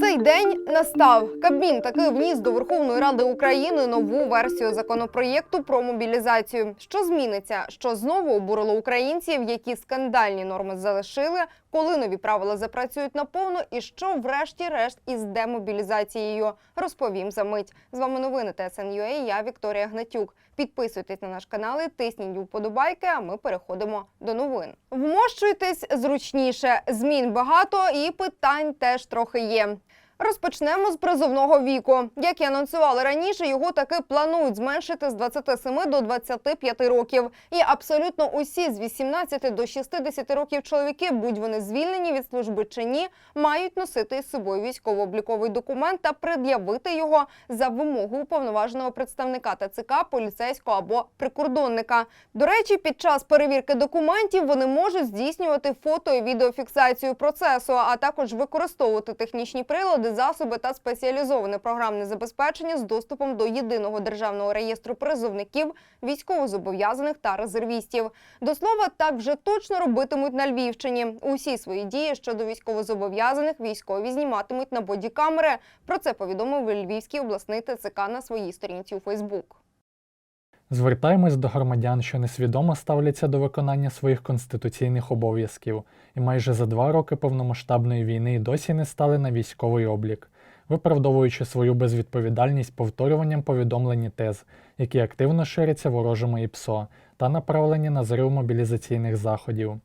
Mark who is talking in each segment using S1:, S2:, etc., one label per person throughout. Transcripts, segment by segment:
S1: Цей день настав. Кабмін таки вніс до Верховної Ради України нову версію законопроєкту про мобілізацію. Що зміниться? Що знову обурило українців, які скандальні норми залишили, коли нові правила запрацюють наповну, і що, врешті-решт, із демобілізацією? Розповім за мить. З вами новини ТСНЮА, Я Вікторія Гнатюк. Підписуйтесь на наш канал і тисніть вподобайки. А ми переходимо до новин. Вмощуйтесь зручніше. Змін багато і питань теж трохи є. Розпочнемо з призовного віку. Як і анонсували раніше, його таки планують зменшити з 27 до 25 років. І абсолютно усі з 18 до 60 років чоловіки, будь вони звільнені від служби чи ні, мають носити із собою військово-обліковий документ та пред'явити його за вимогою уповноваженого представника ТЦК, поліцейського або прикордонника. До речі, під час перевірки документів вони можуть здійснювати фото і відеофіксацію процесу, а також використовувати технічні прилади, засоби та спеціалізоване програмне забезпечення з доступом до єдиного державного реєстру призовників, військовозобов'язаних та резервістів. До слова, так вже точно робитимуть на Львівщині. Усі свої дії щодо військовозобов'язаних військові зніматимуть на бодікамери. Про це повідомив Львівський обласний ТЦК на своїй сторінці у Фейсбук.
S2: Звертаємось до громадян, що несвідомо ставляться до виконання своїх конституційних обов'язків і майже за два роки повномасштабної війни досі не стали на військовий облік, виправдовуючи свою безвідповідальність повторюванням повідомлені тез, які активно ширяться ворожими ІПСО та направлені на зрив мобілізаційних заходів.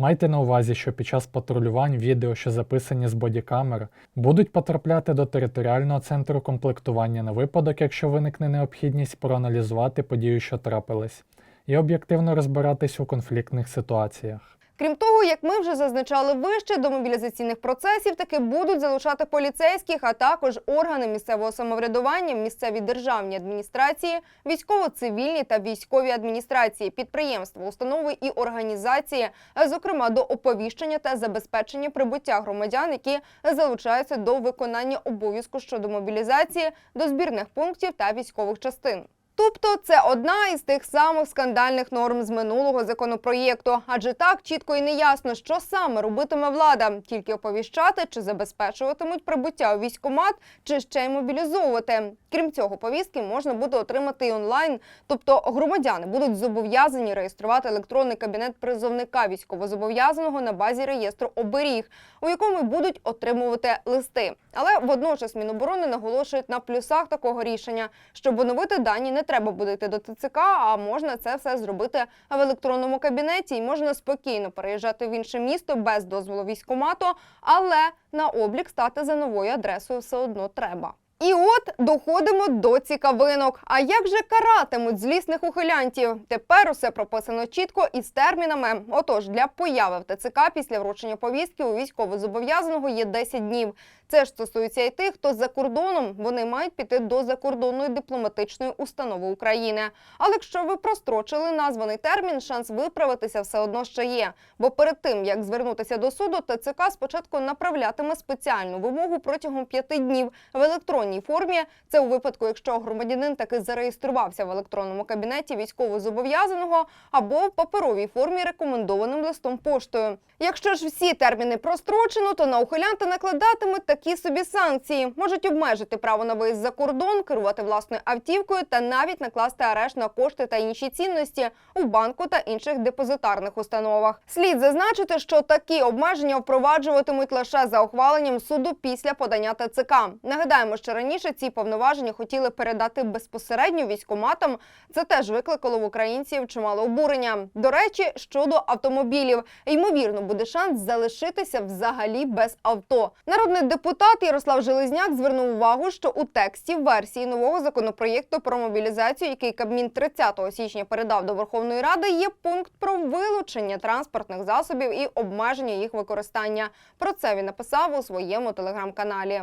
S2: Майте на увазі, що під час патрулювань відео, що записані з бодікамер, будуть потрапляти до територіального центру комплектування на випадок, якщо виникне необхідність проаналізувати подію, що трапилась, і об'єктивно розбиратись у конфліктних ситуаціях.
S1: Крім того, як ми вже зазначали вище, до мобілізаційних процесів таки будуть залучати поліцейських, а також органи місцевого самоврядування, місцеві державні адміністрації, військово-цивільні та військові адміністрації, підприємства, установи і організації, зокрема до оповіщення та забезпечення прибуття громадян, які залучаються до виконання обов'язку щодо мобілізації, до збірних пунктів та військових частин. Тобто це одна із тих самих скандальних норм з минулого законопроєкту, адже так чітко і не ясно, що саме робитиме влада, тільки оповіщати чи забезпечуватимуть прибуття у військкомат, чи ще й мобілізовувати. Крім цього, повістки можна буде отримати і онлайн, тобто громадяни будуть зобов'язані реєструвати електронний кабінет призовника військовозобов'язаного на базі реєстру оберіг, у якому будуть отримувати листи. Але водночас Міноборони наголошують на плюсах такого рішення, щоб оновити дані не треба буде йти до ТЦК, а можна це все зробити в електронному кабінеті і можна спокійно переїжджати в інше місто без дозволу військкомату, але на облік стати за новою адресою все одно треба. І от доходимо до цікавинок. А як же каратимуть злісних ухилянтів? Тепер усе прописано чітко і з термінами. Отож, для появи в ТЦК після вручення повістки у військовозобов'язаного є 10 днів. Це ж стосується і тих, хто за кордоном. Вони мають піти до закордонної дипломатичної установи України. Але якщо ви прострочили названий термін, шанс виправитися все одно ще є. Бо перед тим як звернутися до суду, ТЦК спочатку направлятиме спеціальну вимогу протягом п'яти днів в електронній формі. Це у випадку, якщо громадянин таки зареєструвався в електронному кабінеті військовозобов'язаного або в паперовій формі рекомендованим листом поштою. Якщо ж всі терміни прострочено, то на ухилянта накладатимуть такі собі санкції. Можуть обмежити право на виїзд за кордон, керувати власною автівкою та навіть накласти арешт на кошти та інші цінності у банку та інших депозитарних установах. Слід зазначити, що такі обмеження впроваджуватимуть лише за ухваленням суду після подання ТЦК. Нагадаємо, що раніше ці повноваження хотіли передати безпосередньо військоматам. Це теж викликало в українців чимало обурення. До речі, щодо автомобілів, ймовірно, буде шанс залишитися взагалі без авто. Народний депутат Ярослав Железняк звернув увагу, що у тексті версії нового законопроєкту про мобілізацію, який Кабмін 30 січня передав до Верховної Ради, є пункт про вилучення транспортних засобів і обмеження їх використання. Про це він написав у своєму телеграм-каналі.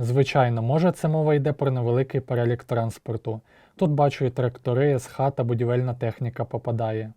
S2: Звичайно, може це мова йде про невеликий перелік транспорту. Тут бачу і трактори, СХ та будівельна техніка попадає.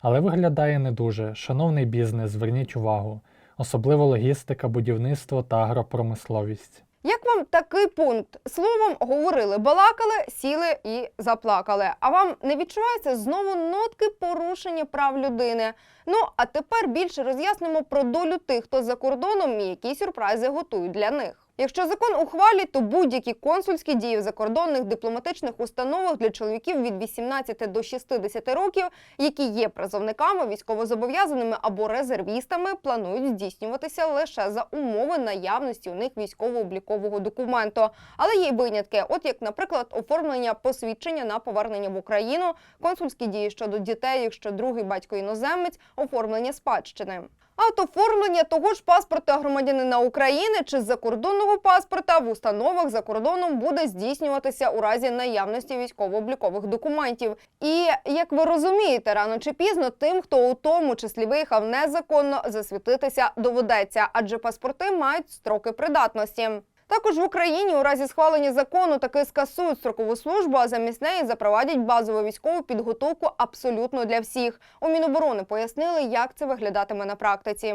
S2: Але виглядає не дуже. Шановний бізнес, зверніть увагу, особливо логістика, будівництво та агропромисловість.
S1: Як вам такий пункт? Словом, говорили, балакали, сіли і заплакали. А вам не відчувається знову нотки порушення прав людини? Ну а тепер більше роз'яснимо про долю тих, хто за кордоном і які сюрпризи готують для них. Якщо закон ухвалять, то будь-які консульські дії в закордонних дипломатичних установах для чоловіків від 18 до 60 років, які є призовниками, військовозобов'язаними або резервістами, планують здійснюватися лише за умови наявності у них військово-облікового документу. Але є й винятки, от як, наприклад, оформлення посвідчення на повернення в Україну, консульські дії щодо дітей, якщо другий батько іноземець, оформлення спадщини. А от оформлення того ж паспорта громадянина України чи закордонного паспорта в установах за кордоном буде здійснюватися у разі наявності військово-облікових документів. І як ви розумієте, рано чи пізно тим, хто у тому числі виїхав незаконно, засвітитися доведеться, адже паспорти мають строки придатності. Також в Україні у разі схвалення закону таки скасують строкову службу, а замість неї запровадять базову військову підготовку абсолютно для всіх. У Міноборони пояснили, як це виглядатиме на практиці.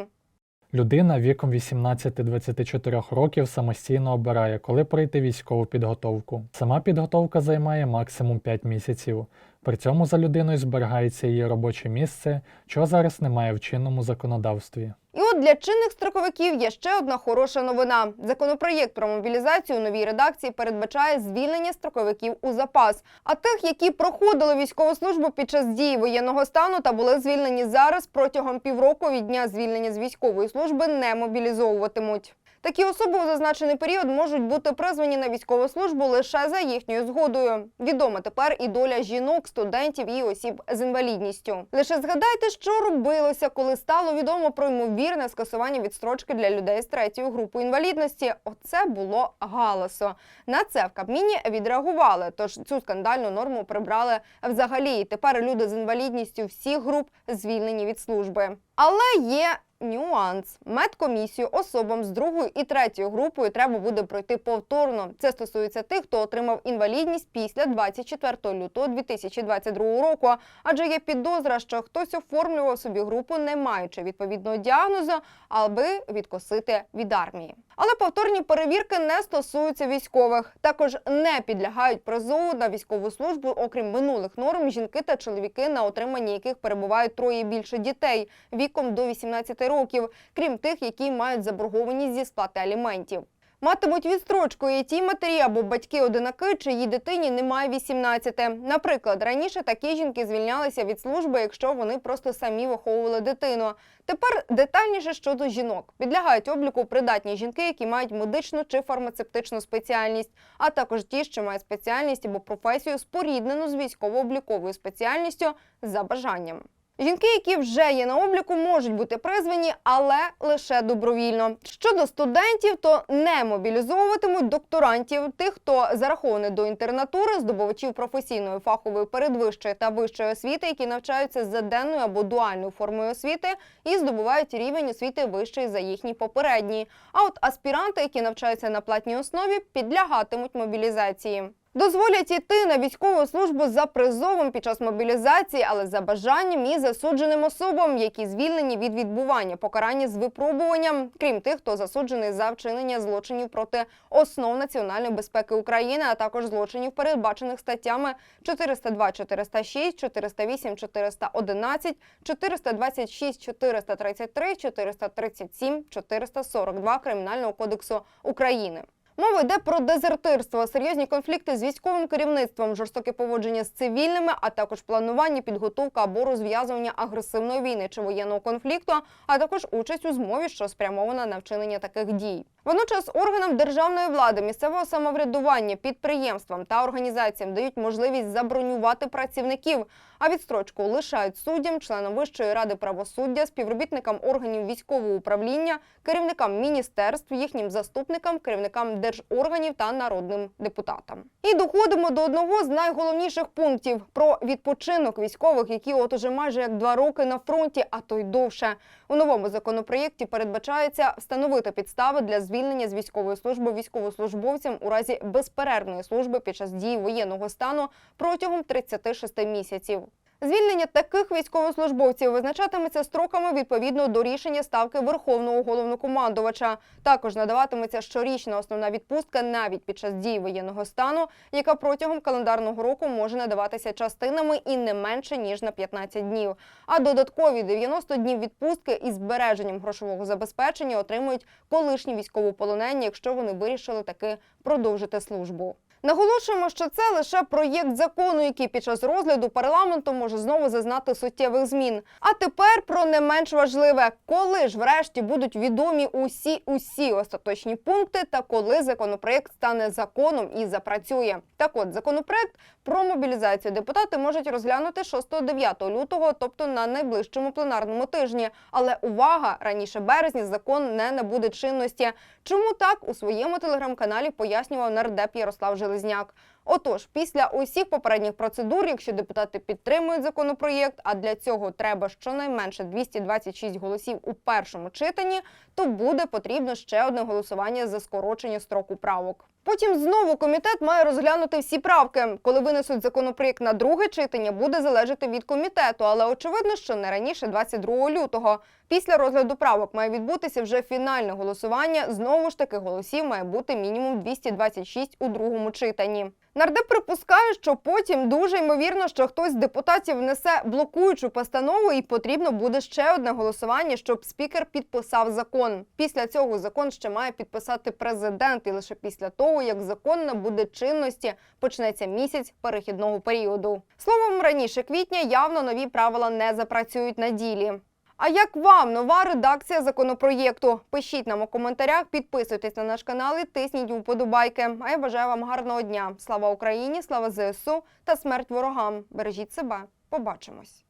S2: Людина віком 18-24 років самостійно обирає, коли пройти військову підготовку. Сама підготовка займає максимум 5 місяців. При цьому за людиною зберігається її робоче місце, чого зараз немає в чинному законодавстві.
S1: Для чинних строковиків є ще одна хороша новина. Законопроєкт про мобілізацію у новій редакції передбачає звільнення строковиків у запас. А тих, які проходили військову службу під час дії воєнного стану та були звільнені зараз протягом півроку від дня звільнення з військової служби, не мобілізовуватимуть. Такі особи у зазначений період можуть бути призвані на військову службу лише за їхньою згодою. Відома тепер і доля жінок, студентів і осіб з інвалідністю. Лише згадайте, що робилося, коли стало відомо про ймовірне скасування відстрочки для людей з третьої групи інвалідності. Оце було галасо. На це в Кабміні відреагували. Тож цю скандальну норму прибрали взагалі. Тепер люди з інвалідністю всіх груп звільнені від служби. Але є Нюанс медкомісію особам з другою і третьою групою треба буде пройти повторно. Це стосується тих, хто отримав інвалідність після 24 лютого 2022 року. Адже є підозра, що хтось оформлював собі групу, не маючи відповідного діагнозу, аби відкосити від армії. Але повторні перевірки не стосуються військових. Також не підлягають призову на військову службу, окрім минулих норм, жінки та чоловіки, на отриманні яких перебувають троє більше дітей віком до 18 років, крім тих, які мають заборгованість зі сплати аліментів. Матимуть відстрочку і ті матері або батьки-одинаки, чиїй дитині немає 18. Наприклад, раніше такі жінки звільнялися від служби, якщо вони просто самі виховували дитину. Тепер детальніше щодо жінок. Підлягають обліку придатні жінки, які мають медичну чи фармацевтичну спеціальність, а також ті, що мають спеціальність або професію споріднену з військово-обліковою спеціальністю за бажанням. Жінки, які вже є на обліку, можуть бути призвані, але лише добровільно. Щодо студентів, то не мобілізовуватимуть докторантів, тих, хто зарахований до інтернатури, здобувачів професійної фахової передвищої та вищої освіти, які навчаються за денною або дуальною формою освіти і здобувають рівень освіти вищий за їхній попередній. А от аспіранти, які навчаються на платній основі, підлягатимуть мобілізації. Дозволять іти на військову службу за призовом під час мобілізації, але за бажанням і засудженим особам, які звільнені від відбування покарання з випробуванням, крім тих, хто засуджений за вчинення злочинів проти основ національної безпеки України, а також злочинів, передбачених статтями 402, 406, 408, 411, 426, 433, 437, 442 Кримінального кодексу України. Мова йде про дезертирство, серйозні конфлікти з військовим керівництвом, жорстоке поводження з цивільними, а також планування, підготовка або розв'язування агресивної війни чи воєнного конфлікту, а також участь у змові, що спрямована на вчинення таких дій. Водночас органам державної влади, місцевого самоврядування, підприємствам та організаціям дають можливість забронювати працівників, а відстрочку лишають суддям, членам Вищої ради правосуддя, співробітникам органів військового управління, керівникам міністерств, їхнім заступникам, керівникам держорганів та народним депутатам. І доходимо до одного з найголовніших пунктів про відпочинок військових, які от уже майже як два роки на фронті, а то й довше. У новому законопроєкті передбачається встановити підстави для звільнення з військової служби військовослужбовцям у разі безперервної служби під час дії воєнного стану протягом 36 місяців. Звільнення таких військовослужбовців визначатиметься строками відповідно до рішення ставки Верховного головнокомандувача. Також надаватиметься щорічна основна відпустка навіть під час дії воєнного стану, яка протягом календарного року може надаватися частинами і не менше ніж на 15 днів. А додаткові 90 днів відпустки із збереженням грошового забезпечення отримують колишні військовополонені, якщо вони вирішили таки продовжити службу. Наголошуємо, що це лише проєкт закону, який під час розгляду парламенту може знову зазнати суттєвих змін. А тепер про не менш важливе, коли ж врешті будуть відомі усі усі остаточні пункти, та коли законопроєкт стане законом і запрацює. Так от законопроєкт про мобілізацію депутати можуть розглянути 6-9 лютого, тобто на найближчому пленарному тижні. Але увага! Раніше березня закон не набуде чинності. Чому так у своєму телеграм-каналі пояснював нардеп Ярослав Железняк. Отож, після усіх попередніх процедур, якщо депутати підтримують законопроєкт, а для цього треба щонайменше 226 голосів у першому читанні, то буде потрібно ще одне голосування за скорочення строку правок. Потім знову комітет має розглянути всі правки. Коли винесуть законопроєкт на друге читання, буде залежати від комітету, але очевидно, що не раніше 22 лютого. Після розгляду правок має відбутися вже фінальне голосування. Знову ж таки, голосів має бути мінімум 226 у другому читанні. Нардеп припускає, що потім дуже ймовірно, що хтось з депутатів внесе блокуючу постанову, і потрібно буде ще одне голосування, щоб спікер підписав закон. Після цього закон ще має підписати президент, і лише після того, як закон набуде чинності, почнеться місяць перехідного періоду. Словом, раніше квітня явно нові правила не запрацюють на ділі. А як вам нова редакція законопроєкту? Пишіть нам у коментарях, підписуйтесь на наш канал і тисніть вподобайки. А я бажаю вам гарного дня. Слава Україні, слава ЗСУ та смерть ворогам. Бережіть себе. Побачимось.